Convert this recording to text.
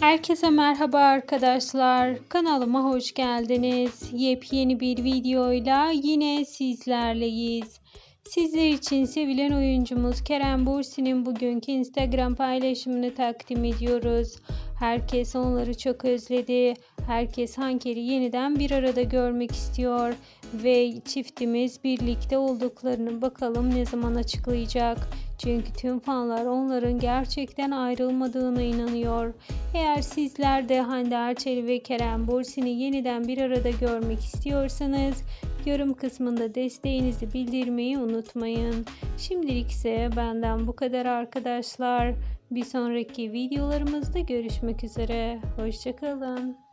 Herkese merhaba arkadaşlar. Kanalıma hoş geldiniz. Yepyeni bir videoyla yine sizlerleyiz. Sizler için sevilen oyuncumuz Kerem Bursi'nin bugünkü Instagram paylaşımını takdim ediyoruz. Herkes onları çok özledi. Herkes Hanker'i yeniden bir arada görmek istiyor. Ve çiftimiz birlikte olduklarını bakalım ne zaman açıklayacak. Çünkü tüm fanlar onların gerçekten ayrılmadığına inanıyor. Eğer sizler de Hande Erçel ve Kerem Bursin'i yeniden bir arada görmek istiyorsanız yorum kısmında desteğinizi bildirmeyi unutmayın. Şimdilik ise benden bu kadar arkadaşlar. Bir sonraki videolarımızda görüşmek üzere. Hoşçakalın.